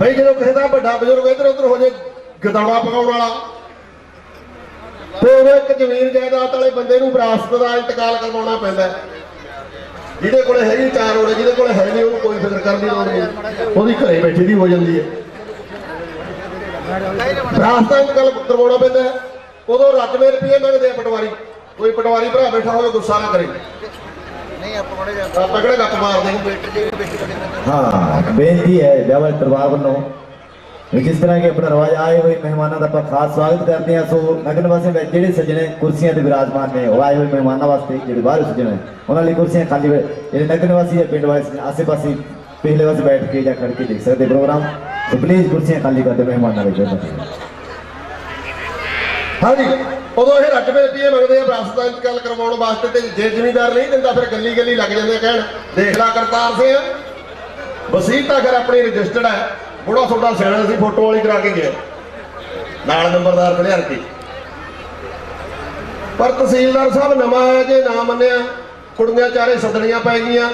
ਬਈ ਜਦੋਂ ਕਿਸੇ ਦਾ ਵੱਡਾ ਬਜ਼ੁਰਗ ਇੱਧਰ ਉੱਧਰ ਹੋ ਜੇ ਗਦੌੜਾ ਪਕਾਉਣ ਵਾਲਾ, ਤੇ ਉਹ ਇੱਕ ਜ਼ਮੀਨ ਜਾਇਦਾਦ ਵਾਲੇ ਬੰਦੇ ਨੂੰ ਵਿਰਾਸਤ ਦਾ ਇੰਤਕਾਲ ਕਰਵਾਉਣਾ ਪੈਂਦਾ ਜਿਹਦੇ ਕੋਲੇ ਹੈਗੀ ਚਾਰ ਹੋੜੇ ਜਿਹਦੇ ਕੋਲੇ ਹੈ ਨਹੀਂ, ਉਹਨੂੰ ਕੋਈ ਫਿਕਰ ਕਰਨ ਦੀ ਲੋੜ ਨਹੀਂ। ਉਹਦੀ ਘਰੇ ਬੈਠੀ ਦੀ ਹੋ ਜਾਂਦੀ ਹੈ। ਵਿਰਾਸਤ ਦਾ ਇੰਤਕਾਲ ਕਰਵਾਉਣਾ ਪੈਂਦਾ ਉਦੋਂ ਰੱਜਵੇਂ ਰੁਪਏ ਮੰਗਦੇ ਆ ਪਟਵਾਰੀ। ਕੋਈ ਪਟਵਾਰੀ ਭਰਾ ਬੈਠਾ ਹੋਵੇ, ਗੁੱਸਾ ਨਾ ਕਰੇ। ਕਿਹੜਾ ਗੱਪ ਹੈ? ਵਿਆਹ ਪਰਿਵਾਰ ਵੱਲੋਂ ਵੀ ਕਿਸ ਤਰ੍ਹਾਂ ਕਿ ਆਪਣਾ ਰਵਾਜ ਆਏ ਹੋਏ ਮਹਿਮਾਨਾਂ ਦਾ ਆਪਾਂ ਖਾਸ ਸਵਾਗਤ ਕਰਦੇ ਹਾਂ। ਸੋ ਨਗਨ ਵਾਸਤੇ ਵਿੱਚ ਜਿਹੜੇ ਸੱਜਣੇ ਕੁਰਸੀਆਂ ਤੇ ਵਿਰਾਜਮਾਨ ਨੇ ਉਹ ਆਏ ਹੋਏ ਮਹਿਮਾਨਾਂ ਵਾਸਤੇ ਜਿਹੜੇ ਬਾਹਰ ਸੱਜਣੇ ਉਹਨਾਂ ਲਈ ਕੁਰਸੀਆਂ ਖਾਲੀ ਹੋਏ। ਜਿਹੜੇ ਨਗਨ ਵਾਸੀ ਹੈ ਪਿੰਡ ਵਾਸੀ ਆਸੇ-ਪਾਸੇ ਪਿਛਲੇ ਪਾਸੇ ਬੈਠ ਕੇ ਜਾਂ ਖੜ ਕੇ ਦੇਖ ਸਕਦੇ ਪ੍ਰੋਗਰਾਮ। ਸੋ ਪਲੀਜ਼ ਕੁਰਸੀਆਂ ਖਾਲੀ ਕਰਦੇ ਮਹਿਮਾਨਾਂ ਲਈ ਜੋ ਹਾਂਜੀ। ਉਦੋਂ ਇਹ ਰੱਜਵੇਂ ਰੁਪਏ ਮੰਗਦੇ ਆ ਵਿਰਾਸਤ ਦਾ ਇੰਤਕਾਲ ਕਰਵਾਉਣ ਵਾਸਤੇ ਤੇ ਜੇ ਜ਼ਿਮੀਂਦਾਰ ਨਹੀਂ ਦਿੰਦਾ, ਫਿਰ ਗੱਲੀ ਗੱਲੀ ਲੱਗ ਜਾਂਦੇ ਕਹਿਣ। ਦੇਖ ਲਾ ਕਰਤਾਰ ਸਿੰਘ। ਵਸੀਅਤ ਤਾਂ ਫਿਰ ਆਪਣੀ ਰਜਿਸਟਰਡ ਹੈ। ਬੁੜਾ ਤੁਹਾਡਾ ਸਿਆਣਾ ਸੀ, ਫੋਟੋ ਵਾਲੀ ਕਰਾ ਕੇ ਗਿਆ। ਨਾਲ ਨੰਬਰਦਾਰ ਖੜਿਆ ਕੇ। ਪਰ ਤਹਿਸੀਲਦਾਰ ਸਾਹਿਬ, ਨਵਾਂ ਆਇਆ ਜੇ, ਨਾ ਮੰਨਿਆ। ਕੁੜੀਆਂ ਚਾਰੇ ਸੱਦਣੀਆਂ ਪੈ ਗਈਆਂ।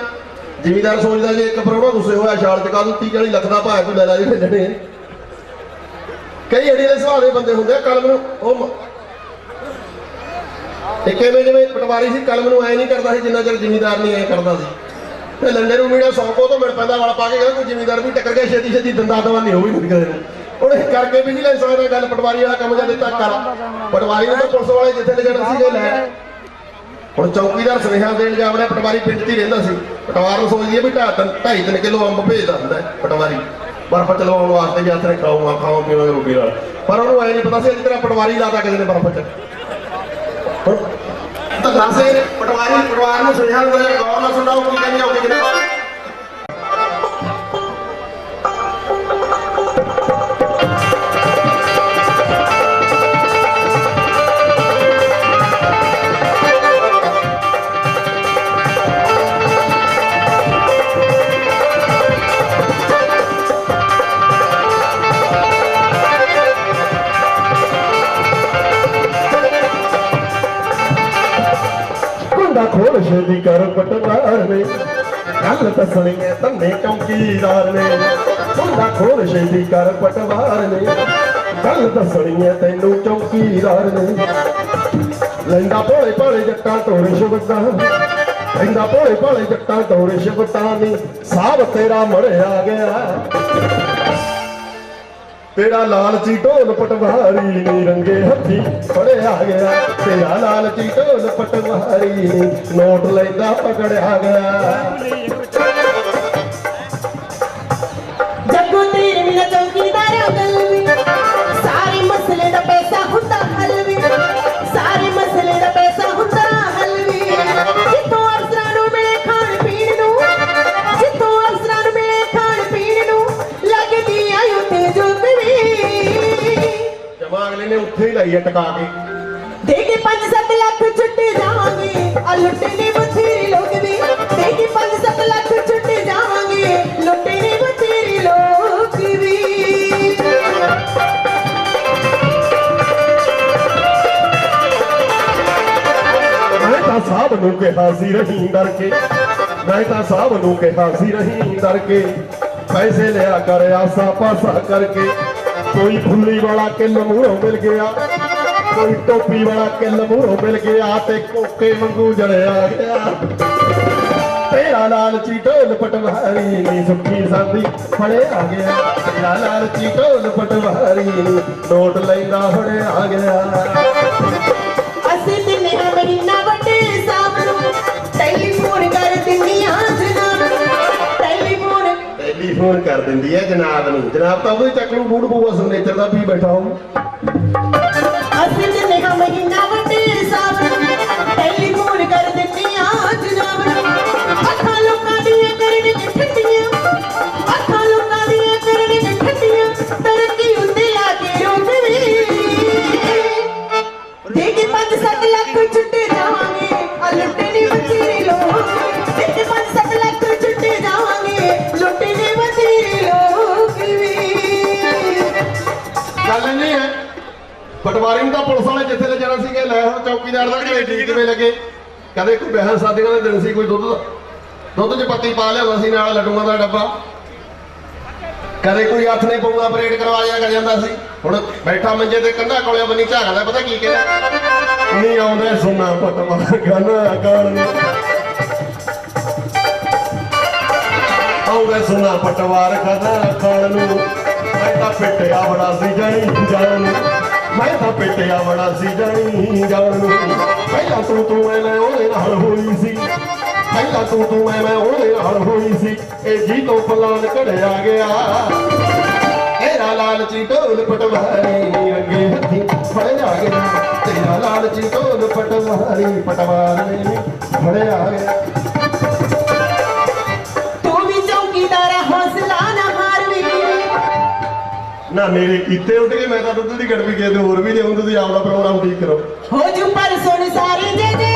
ਜਿਮੀਦਾਰ ਸੋਚਦਾ ਜੇ ਇੱਕ ਪਰੋਣਾ ਗੁੱਸੇ ਹੋਇਆ, ਛਾਲ ਚਕਾ ਦੂ 30 40 ਲੱਖ ਦਾ ਭਾਅ ਤੂੰ ਲੈ ਲੈ ਜੀ ਕਈ ਅੜੀ ਦੇ ਸੁਭਾਅ ਦੇ ਬੰਦੇ ਹੁੰਦੇ ਆ ਕਲਮ ਨੂੰ ਉਹ ਮ- ਤੇ ਜਿਵੇਂ ਪਟਵਾਰੀ ਸੀ, ਕਲਮ ਨੂੰ ਐ ਨਹੀਂ ਕਰਦਾ ਸੀ ਜਿੰਨਾ ਚਿਰ ਜ਼ਿਮੀਂਦਾਰ ਨਹੀਂ ਐ ਕਰਦਾ ਸੀ। ਤੇ ਲੰਡੇ ਨੂੰ ਮੀਣਾ ਸੌਕੋ ਤੋਂ ਮਿਲ ਪੈਂਦਾ, ਵਾਲ ਪਾ ਕੇ ਕਹਿੰਦਾ ਕੋਈ ਜ਼ਿਮੀਂਦਾਰ ਵੀ ਟੱਕਰ ਗਿਆ, ਛੇਤੀ ਛੇਤੀ ਦੰਦਾ ਦਵਾ ਨਹੀਂ ਹੋਈ ਨਹੀਂ ਕਦੇ ਨੂੰ। ਉਹਨੇ ਕਰਕੇ ਵਿਜੀਲੈਂਸ ਵਾਲੇ ਨੇ ਗੱਲ ਪਟਵਾਰੀ ਵਾਲਾ ਕੰਮ ਜਾਂ ਦਿੱਤਾ ਕਰ। ਪਟਵਾਰੀ ਨੂੰ ਤਾਂ ਪੁਲਿਸ ਵਾਲੇ ਜਿੱਥੇ ਲੈ ਸੀ ਲੈ ਹੁਣ ਚੌਕੀਦਾਰ ਸੁਨੇਹਾ ਦੇਣ ਜਾ ਵੜਿਆ ਪਟਵਾਰੀ ਪਿੰਡ 'ਚ ਹੀ ਰਹਿੰਦਾ ਸੀ। ਪਟਵਾਰ ਨੂੰ ਸੋਚਦੀ ਹੈ ਵੀ ਢਾਹ ਢਾਈ ਤਿੰਨ ਕਿਲੋ ਅੰਬ ਭੇਜਦਾ ਹੁੰਦਾ ਪਟਵਾਰੀ। ਬਰਫ਼ ਚਲਵਾਉਣ ਵਾਸਤੇ ਜਾਂ ਤੇ ਖਾਊਗਾ ਖਾਓ ਪੀਵਾਂਗੇ ਰੋਟੀ ਨਾਲ। ਪਰ ਉਹਨੂੰ ਐ ਨਹੀਂ ਪਤਾ ਸੀ ਅੱਜ ਤੇਰਾ ਪਟਵਾਰੀ ਲਾਦਾ ਕਿਸੇ ਨੇ ਬਰਫ਼ 'ਚ। ਹੁਣ ਤਾਂ ਪਟਵਾਰੀ ਪਟਵਾਰ ਨੂੰ ਸੁਨੇਹਾ ਦੇ ਗੌਰ ਨਾਲ ਸੁਣਾਓ ਕੀ ਕਹਿੰਦੀ ਆਉਂਦੀ ਕਿ ਨਹੀਂ ਕੁੰਡਾ ਖੋਲ ਛੇਦੀ ਕਰ ਪਟਵਾਰ ਨੇ ਗੱਲ ਦੱਸਣੀ ਹੈ ਤੰਨੇ ਚੌਕੀਦਾਰ ਨੇ। ਕੁੰਡਾ ਖੋਲ ਛੇਦੀ ਕਰ ਪਟਵਾਰ ਨੇ ਗੱਲ ਦੱਸਣੀ ਹੈ ਤੈਨੂੰ ਚੌਕੀਦਾਰ ਨੇ। ਲੈਂਦਾ ਭੋਲੇ ਭਾਲੇ ਜੱਟਾਂ ਟੋਰੇ ਸ਼ਬਦਾਂ ਲੈਂਦਾ ਭੋਲੇ ਭਾਲੇ ਜੱਟਾਂ ਟੋਰੇ ਸ਼ਬਦਾਂ ਨੀ। ਸਾਬ ਤੇਰਾ ਮੜਿਆ ਗਿਆ। ਤੇਰਾ ਲਾਲਚੀ ਢੋਲ ਪਟਵਾਰੀ ਨੀ ਰੰਗੇ ਹੱਥੀ ਫੜਿਆ ਗਿਆ। ਤੇਰਾ ਲਾਲਚੀ ਢੋਲ ਪਟਵਾਰੀ ਨੀ, ਨੋਟ ਲੈਂਦਾ ਪਕੜਿਆ ਗਿਆ। ਹੈ ਟਕਾ ਕੇ। ਦੇ ਕੇ 5-7 ਲੱਖ ਛੁੱਟ ਜਾਵਾਂਗੇ। ਆ ਲੁੱਟੇ ਨੇ ਬਥੇਰੇ ਲੋਕ ਵੀ। ਦੇ ਕੇ 5-7 ਲੱਖ ਛੁੱਟ ਜਾਵਾਂਗੇ। ਲੁੱਟੇ ਨੇ ਬਥੇਰੇ ਲੋਕ ਵੀ। ਮੈਂ ਤਾਂ ਸਾਹਿਬ ਨੂੰ ਕਿਹਾ ਸੀ ਰਹੀ ਡਰ ਕੇ। ਮੈਂ ਤਾਂ ਸਾਹਿਬ ਨੂੰ ਕਿਹਾ ਸੀ ਰਹੀ ਡਰ ਕੇ। ਪੈਸੇ ਲਿਆ ਕਰ ਆਸਾ ਪਾਸਾ ਕਰਕੇ। ਕੋਈ ਫੁੱਲੀ ਵਾਲਾ ਕਿੱਲ ਮੂਹਰੋਂ ਮਿਲ ਗਿਆ। ਕੋਈ ਟੋਪੀ ਵਾਲਾ ਕਿੱਲ ਮੂਹਰੋਂ ਮਿਲ ਗਿਆ ਤੇ ਕੋਕੇ ਵਾਂਗੂ ਜੜਿਆ ਗਿਆ। ਤੇਰਾ ਲਾਲਚੀ ਢੋਲ ਪਟਵਾਰੀ ਨੀ ਸੁੱਕੀ ਸੰਦੀ ਫੜਿਆ ਗਿਆ। ਤੇਰਾ ਲਾਲਚੀ ਢੋਲ ਪਟਵਾਰੀ ਨੀ ਨੋਟ ਲੈਂਦਾ ਫੜਿਆ ਗਿਆ। ਅਸੀਂ ਦਿਨੇ ਹਾਂ ਮਹੀਨਾ ਵੱਡੇ ਸਾਹਿਬ ਨੂੰ ਟੈਲੀਫੋਨ ਕਰ ਟੈਲੀਫੋਨ। ਦਿੰਦੀ ਹੈ ਜਨਾਬ ਨੂੰ। ਜਨਾਬ ਤਾਂ ਉਹਦੇ ਚੱਕ ਨੂੰ ਬੂੜ ਬੂਆ ਸਿਗਨੇਚਰ ਦਾ ਵੀ ਬੈਠਾ ਹੋ ਅਸੀਂ ਦਿਨੇ ਹਾਂ ਪਟਵਾਰੀ ਨੂੰ ਤਾਂ ਪੁਲਿਸ ਵਾਲੇ ਜਿੱਥੇ ਲੈ ਜਾਣਾ ਸੀਗੇ ਲੈ ਹੁਣ ਚੌਕੀਦਾਰ ਦਾ ਘਰੇ ਠੀਕ ਕਿਵੇਂ ਲੱਗੇ? ਕਦੇ ਕੋਈ ਬਹਿਣ ਸਾਦੀਆਂ ਦੇ ਦਿਨ ਸੀ ਕੋਈ ਦੁੱਧ ਦੁੱਧ 'ਚ ਪੱਤੀ ਪਾ ਲਿਆਉਂਦਾ ਸੀ ਨਾਲ ਲੱਡੂਆਂ ਦਾ ਡੱਬਾ। ਕਦੇ ਕੋਈ ਹੱਥ ਨੇ ਪਊਆ ਪਰੇਡ ਕਰਵਾਇਆ ਕਰ ਜਾਂਦਾ ਸੀ। ਹੁਣ ਬੈਠਾ ਮੰਜੇ ਤੇ ਕੰਧਾ ਕੋਲੇ ਬੰਨੀ ਝਾਕਦਾ ਪਤਾ ਕੀ ਕਹਿੰਦਾ ਨਹੀਂ ਆਉਂਦੇ ਸੁਣਾ ਪਟਵਾ ਗਾਣਾ ਗਾਣ। ਆਉਂਦੇ ਸੁਣਾ ਪਟਵਾਰ ਖਾਣਾ ਖਾਣ ਨੂੰ। ਮੈਂ ਤਾਂ ਪਿੱਟਿਆ ਬੜਾ ਸੀ ਜਾਣੀ ਜਾਣ। ਨੂੰ ਮੈਂ ਤਾਂ ਪਿੱਟਿਆ ਬੜਾ ਸੀ ਜਾਣੀ ਜਾਣ ਨੂੰ। ਪਹਿਲਾਂ ਤੂੰ ਤੂੰ ਮੈਂ ਮੈਂ ਉਹਦੇ ਨਾਲ ਹੋਈ ਸੀ। ਪਹਿਲਾਂ ਤੂੰ ਤੂੰ ਮੈਂ ਮੈਂ ਉਹਦੇ ਨਾਲ ਹੋਈ ਸੀ। ਇਹ ਜੀ ਤੋਂ ਫਲਾਨ ਘੜਿਆ ਗਿਆ। ਤੇਰਾ ਲਾਲਚੀ ਢੋਲ ਪਟਵਾਰੀ ਅੱਗੇ ਹੱਥੀ ਫੜਿਆ ਗਿਆ। ਤੇਰਾ ਲਾਲਚੀ ਢੋਲ ਪਟਵਾਰੀ ਪਟਵਾਰੀ ਫੜਿਆ ਗਿਆ। ਨਾ, ਮੇਰੇ ਕੀਤੇ ਉੱਠ ਕੇ ਮੈਂ ਤਾਂ ਦੁੱਧ ਦੀ ਗੜਵੀ ਕੇ ਤੇ ਹੋਰ ਵੀ ਜੇ ਹੁਣ ਤੁਸੀਂ ਆਪਦਾ ਪ੍ਰੋਗਰਾਮ ਠੀਕ ਕਰੋ। ਹੋ ਜੂ ਪਰ ਸੁਣ ਸਾਰੀ ਜੇ ਜੇ